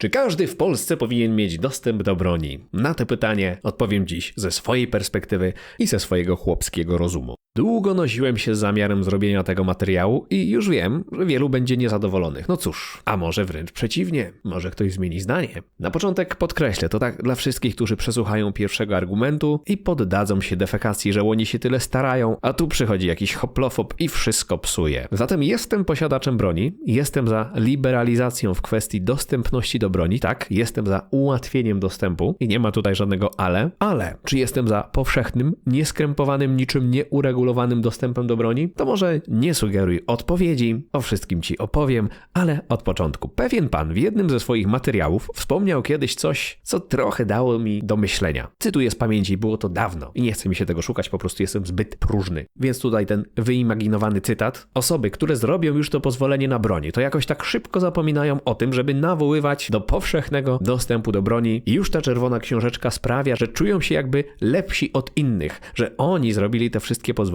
Czy każdy w Polsce powinien mieć dostęp do broni? Na to pytanie odpowiem dziś ze swojej perspektywy i ze swojego chłopskiego rozumu. Długo nosiłem się z zamiarem zrobienia tego materiału i już wiem, że wielu będzie niezadowolonych. No cóż, a może wręcz przeciwnie, może ktoś zmieni zdanie. Na początek podkreślę, to tak dla wszystkich, którzy przesłuchają pierwszego argumentu i poddadzą się defekacji, że oni się tyle starają, a tu przychodzi jakiś hoplofob i wszystko psuje. Zatem jestem posiadaczem broni, jestem za liberalizacją w kwestii dostępności do broni, tak, jestem za ułatwieniem dostępu i nie ma tutaj żadnego ale, ale czy jestem za powszechnym, nieskrępowanym, niczym nieuregulowanym dostępem do broni? To może nie sugeruj odpowiedzi, o wszystkim ci opowiem, ale od początku. Pewien pan w jednym ze swoich materiałów wspomniał kiedyś coś, co trochę dało mi do myślenia. Cytuję z pamięci, było to dawno i nie chce mi się tego szukać, po prostu jestem zbyt próżny. Więc tutaj ten wyimaginowany cytat. Osoby, które zrobią już to pozwolenie na broni, to jakoś tak szybko zapominają o tym, żeby nawoływać do powszechnego dostępu do broni i już ta czerwona książeczka sprawia, że czują się jakby lepsi od innych, że oni zrobili te wszystkie pozwolenia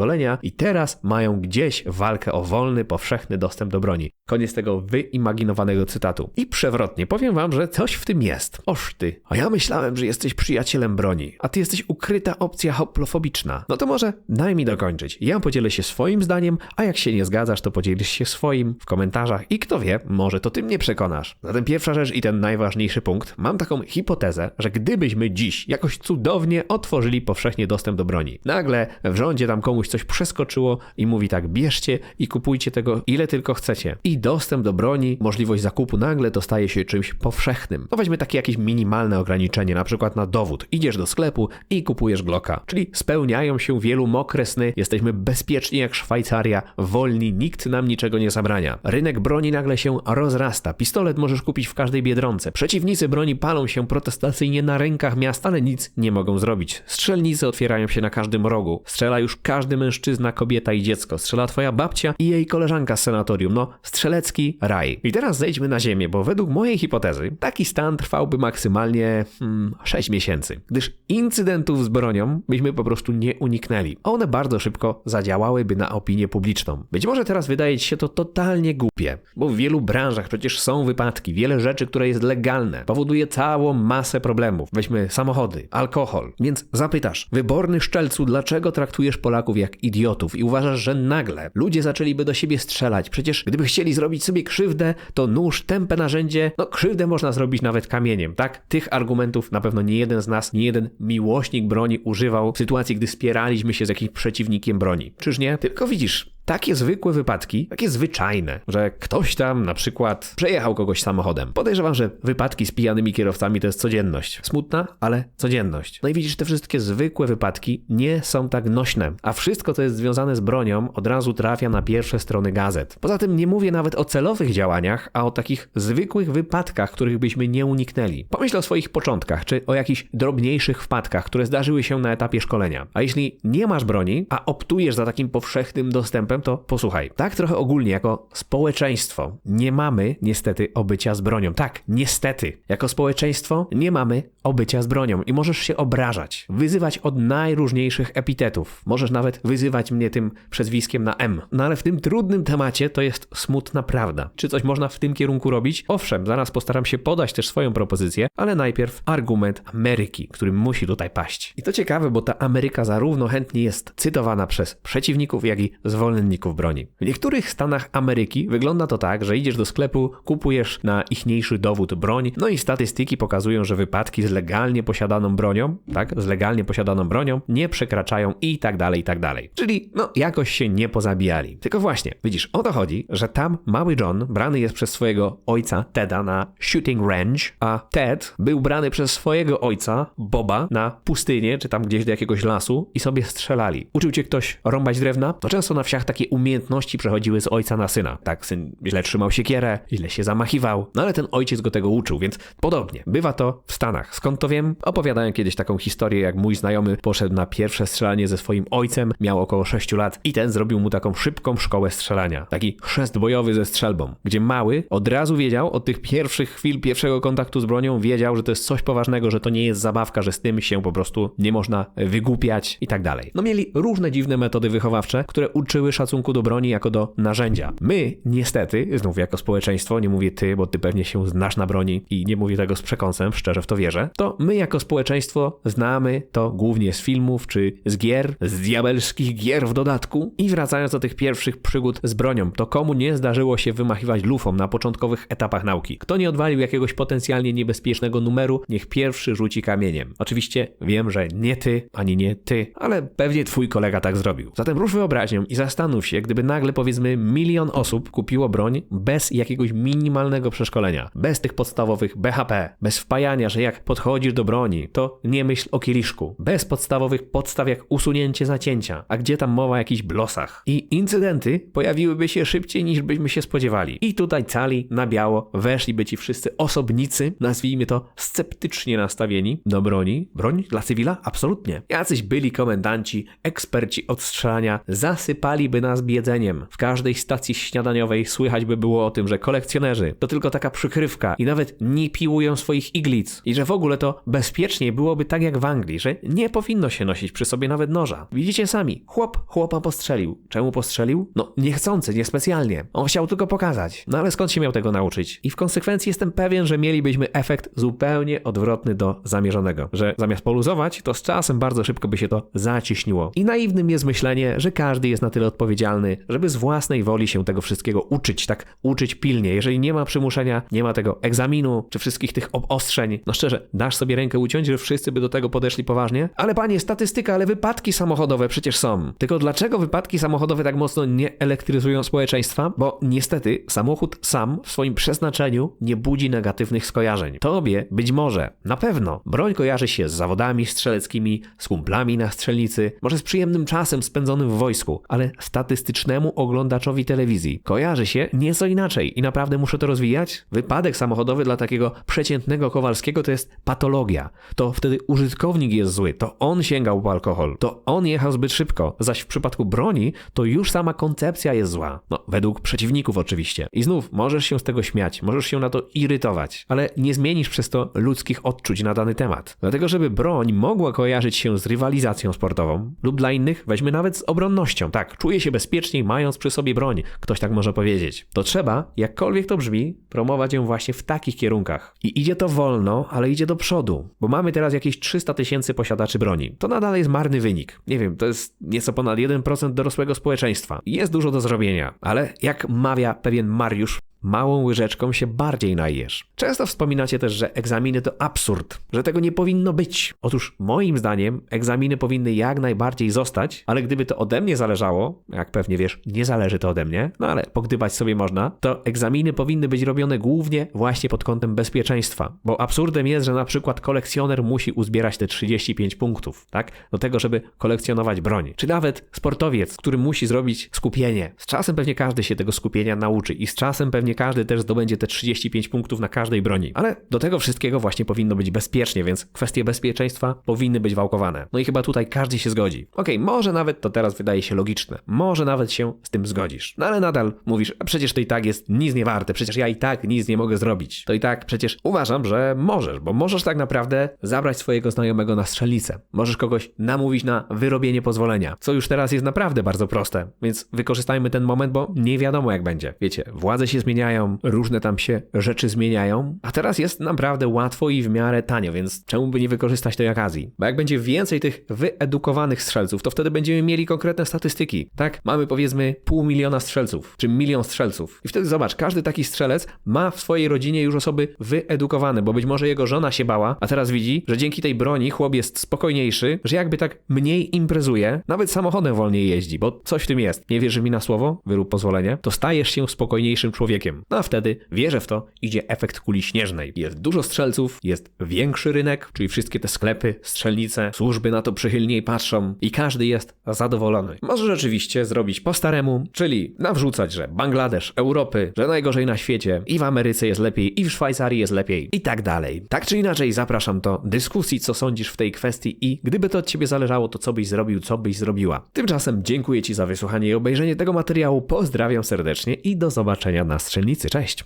i teraz mają gdzieś walkę o wolny, powszechny dostęp do broni. Koniec tego wyimaginowanego cytatu. I przewrotnie, powiem wam, że coś w tym jest. Oż ty, a ja myślałem, że jesteś przyjacielem broni, a ty jesteś ukryta opcja hoplofobiczna. No to może daj mi dokończyć. Ja podzielę się swoim zdaniem, a jak się nie zgadzasz, to podzielisz się swoim w komentarzach i kto wie, może to ty mnie przekonasz. Zatem pierwsza rzecz i ten najważniejszy punkt. Mam taką hipotezę, że gdybyśmy dziś jakoś cudownie otworzyli powszechnie dostęp do broni, nagle w rządzie tam komuś coś przeskoczyło i mówi tak, bierzcie i kupujcie tego ile tylko chcecie. I dostęp do broni, możliwość zakupu nagle to staje się czymś powszechnym. No weźmy takie jakieś minimalne ograniczenie, na przykład na dowód. Idziesz do sklepu i kupujesz Glocka. Czyli spełniają się wielu mokre sny, jesteśmy bezpieczni jak Szwajcaria, wolni, nikt nam niczego nie zabrania. Rynek broni nagle się rozrasta. Pistolet możesz kupić w każdej biedronce. Przeciwnicy broni palą się protestacyjnie na rękach miast, ale nic nie mogą zrobić. Strzelnice otwierają się na każdym rogu. Strzela już każdy mężczyzna, kobieta i dziecko. Strzela twoja babcia i jej koleżanka z senatorium. No, strzelecki raj. I teraz zejdźmy na ziemię, bo według mojej hipotezy taki stan trwałby maksymalnie hmm, 6 miesięcy, gdyż incydentów z bronią byśmy po prostu nie uniknęli. One bardzo szybko zadziałałyby na opinię publiczną. Być może teraz wydaje ci się to totalnie głupie, bo w wielu branżach przecież są wypadki, wiele rzeczy, które jest legalne, powoduje całą masę problemów. Weźmy samochody, alkohol. Więc zapytasz, wyborny szczelcu, dlaczego traktujesz Polaków jak idiotów i uważasz, że nagle ludzie zaczęliby do siebie strzelać? Przecież gdyby chcieli zrobić sobie krzywdę, to nóż, tępe narzędzie, no krzywdę można zrobić nawet kamieniem, tak? Tych argumentów na pewno nie jeden z nas, nie jeden miłośnik broni używał w sytuacji, gdy spieraliśmy się z jakimś przeciwnikiem broni. Czyż nie? Tylko widzisz, takie zwykłe wypadki, takie zwyczajne, że ktoś tam na przykład przejechał kogoś samochodem. Podejrzewam, że wypadki z pijanymi kierowcami to jest codzienność. Smutna, ale codzienność. No i widzisz, te wszystkie zwykłe wypadki nie są tak nośne, a wszystko, co jest związane z bronią, od razu trafia na pierwsze strony gazet. Poza tym nie mówię nawet o celowych działaniach, a o takich zwykłych wypadkach, których byśmy nie uniknęli. Pomyśl o swoich początkach, czy o jakichś drobniejszych wpadkach, które zdarzyły się na etapie szkolenia. A jeśli nie masz broni, a optujesz za takim powszechnym dostępem, to posłuchaj. Tak trochę ogólnie, jako społeczeństwo, nie mamy niestety obycia z bronią. Tak, niestety. Jako społeczeństwo nie mamy obycia z bronią i możesz się obrażać, wyzywać od najróżniejszych epitetów. Możesz nawet wyzywać mnie tym przezwiskiem na M. No ale w tym trudnym temacie to jest smutna prawda. Czy coś można w tym kierunku robić? Owszem, zaraz postaram się podać też swoją propozycję, ale najpierw argument Ameryki, który musi tutaj paść. I to ciekawe, bo ta Ameryka zarówno chętnie jest cytowana przez przeciwników, jak i zwolenników broni. W niektórych stanach Ameryki wygląda to tak, że idziesz do sklepu, kupujesz na ichniejszy dowód broń, no i statystyki pokazują, że wypadki z legalnie posiadaną bronią, tak, z legalnie posiadaną bronią nie przekraczają i tak dalej, i tak dalej. Czyli, no, jakoś się nie pozabijali. Tylko właśnie, widzisz, o to chodzi, że tam mały John brany jest przez swojego ojca Teda na shooting range, a Ted był brany przez swojego ojca Boba na pustynię, czy tam gdzieś do jakiegoś lasu i sobie strzelali. Uczył cię ktoś rąbać drewna? To często na wsiach takie umiejętności przechodziły z ojca na syna. Tak, syn źle trzymał siekierę, źle się zamachiwał, no ale ten ojciec go tego uczył, więc podobnie. Bywa to w Stanach. Skąd to wiem? Opowiadałem kiedyś taką historię, jak mój znajomy poszedł na pierwsze strzelanie ze swoim ojcem, miał około 6 lat i ten zrobił mu taką szybką szkołę strzelania. Taki chrzest bojowy ze strzelbą, gdzie mały od razu wiedział od tych pierwszych chwil pierwszego kontaktu z bronią, wiedział, że to jest coś poważnego, że to nie jest zabawka, że z tym się po prostu nie można wygłupiać i tak dalej. No mieli różne dziwne metody wychowawcze, które uczyły szacunku do broni jako do narzędzia. My, niestety, znów jako społeczeństwo, nie mówię ty, bo ty pewnie się znasz na broni i nie mówię tego z przekąsem, szczerze w to wierzę, to my jako społeczeństwo znamy to głównie z filmów czy z gier, z diabelskich gier w dodatku. I wracając do tych pierwszych przygód z bronią, to komu nie zdarzyło się wymachiwać lufą na początkowych etapach nauki? Kto nie odwalił jakiegoś potencjalnie niebezpiecznego numeru, niech pierwszy rzuci kamieniem. Oczywiście wiem, że nie ty, ani nie ty, ale pewnie twój kolega tak zrobił. Zatem rusz wyobraźnią i zastanów się, gdyby nagle powiedzmy milion osób kupiło broń bez jakiegoś minimalnego przeszkolenia, bez tych podstawowych BHP, bez wpajania, że jak podchodzisz do broni, to nie myśl o kieliszku, bez podstawowych podstaw jak usunięcie zacięcia, a gdzie tam mowa o jakichś blosach. I incydenty pojawiłyby się szybciej niż byśmy się spodziewali. I tutaj cali na biało weszliby ci wszyscy osobnicy, nazwijmy to sceptycznie nastawieni do broni. Broń dla cywila? Absolutnie. Jacyś byli komendanci, eksperci od strzelania zasypaliby nas biedzeniem. W każdej stacji śniadaniowej słychać by było o tym, że kolekcjonerzy to tylko taka przykrywka i nawet nie piłują swoich iglic. I że w ogóle to bezpieczniej byłoby tak jak w Anglii, że nie powinno się nosić przy sobie nawet noża. Widzicie sami, chłop chłopa postrzelił. Czemu postrzelił? No niechcący, niespecjalnie. On chciał tylko pokazać. No ale skąd się miał tego nauczyć? I w konsekwencji jestem pewien, że mielibyśmy efekt zupełnie odwrotny do zamierzonego. Że zamiast poluzować, to z czasem bardzo szybko by się to zaciśniło. I naiwnym jest myślenie, że każdy jest na tyle odpowiedzialny, żeby z własnej woli się tego wszystkiego uczyć, tak uczyć pilnie. Jeżeli nie ma przymuszenia, nie ma tego egzaminu, czy wszystkich tych obostrzeń, no szczerze, dasz sobie rękę uciąć, że wszyscy by do tego podeszli poważnie? Ale panie, statystyka, ale wypadki samochodowe przecież są. Tylko dlaczego wypadki samochodowe tak mocno nie elektryzują społeczeństwa? Bo niestety samochód sam w swoim przeznaczeniu nie budzi negatywnych skojarzeń. Tobie być może, na pewno, broń kojarzy się z zawodami strzeleckimi, z kumplami na strzelnicy, może z przyjemnym czasem spędzonym w wojsku, ale statystycznemu oglądaczowi telewizji kojarzy się nieco inaczej i naprawdę muszę to rozwijać? Wypadek samochodowy dla takiego przeciętnego Kowalskiego to jest patologia. To wtedy użytkownik jest zły, to on sięgał po alkohol, to on jechał zbyt szybko, zaś w przypadku broni to już sama koncepcja jest zła. No, według przeciwników oczywiście. I znów możesz się z tego śmiać, możesz się na to irytować, ale nie zmienisz przez to ludzkich odczuć na dany temat. Dlatego, żeby broń mogła kojarzyć się z rywalizacją sportową lub dla innych weźmy nawet z obronnością. Tak, czuję się bezpieczniej mając przy sobie broń, ktoś tak może powiedzieć. To trzeba, jakkolwiek to brzmi, promować ją właśnie w takich kierunkach. I idzie to wolno, ale idzie do przodu, bo mamy teraz jakieś 300 tysięcy posiadaczy broni. To nadal jest marny wynik. Nie wiem, to jest nieco ponad 1% dorosłego społeczeństwa. Jest dużo do zrobienia, ale jak mawia pewien Mariusz, małą łyżeczką się bardziej najesz. Często wspominacie też, że egzaminy to absurd, że tego nie powinno być. Otóż moim zdaniem egzaminy powinny jak najbardziej zostać, ale gdyby to ode mnie zależało, jak pewnie wiesz, nie zależy to ode mnie, no ale pogdybać sobie można, to egzaminy powinny być robione głównie właśnie pod kątem bezpieczeństwa. Bo absurdem jest, że na przykład kolekcjoner musi uzbierać te 35 punktów, tak? Do tego, żeby kolekcjonować broń. Czy nawet sportowiec, który musi zrobić skupienie. Z czasem pewnie każdy się tego skupienia nauczy i z czasem pewnie każdy też zdobędzie te 35 punktów na każdej broni. Ale do tego wszystkiego właśnie powinno być bezpiecznie, więc kwestie bezpieczeństwa powinny być wałkowane. No i chyba tutaj każdy się zgodzi. Okej, okay, może nawet to teraz wydaje się logiczne. Może nawet się z tym zgodzisz. No ale nadal mówisz, a przecież to i tak jest nic nie warte, przecież ja i tak nic nie mogę zrobić. To i tak przecież uważam, że możesz, bo możesz tak naprawdę zabrać swojego znajomego na strzelnicę. Możesz kogoś namówić na wyrobienie pozwolenia, co już teraz jest naprawdę bardzo proste. Więc wykorzystajmy ten moment, bo nie wiadomo jak będzie. Wiecie, władze się zmieniają, różne tam się rzeczy zmieniają, a teraz jest naprawdę łatwo i w miarę tanio, więc czemu by nie wykorzystać tej okazji? Bo jak będzie więcej tych wyedukowanych strzelców, to wtedy będziemy mieli konkretne statystyki. Tak, mamy powiedzmy pół miliona strzelców, czy milion strzelców. I wtedy zobacz, każdy taki strzelec ma w swojej rodzinie już osoby wyedukowane, bo być może jego żona się bała, a teraz widzi, że dzięki tej broni chłop jest spokojniejszy, że jakby tak mniej imprezuje, nawet samochodem wolniej jeździ, bo coś w tym jest. Nie wierzysz mi na słowo? Wyrób pozwolenie. To stajesz się spokojniejszym człowiekiem No a wtedy, wierzę w to, idzie efekt kuli śnieżnej. Jest dużo strzelców, jest większy rynek, czyli wszystkie te sklepy, strzelnice, służby na to przychylniej patrzą i każdy jest zadowolony. Może rzeczywiście zrobić po staremu, czyli nawrzucać, że Bangladesz, Europy, że najgorzej na świecie i w Ameryce jest lepiej, i w Szwajcarii jest lepiej i tak dalej. Tak czy inaczej zapraszam do dyskusji, co sądzisz w tej kwestii i gdyby to od ciebie zależało, to co byś zrobił, co byś zrobiła. Tymczasem dziękuję ci za wysłuchanie i obejrzenie tego materiału, pozdrawiam serdecznie i do zobaczenia na strzelnicy. Cześć!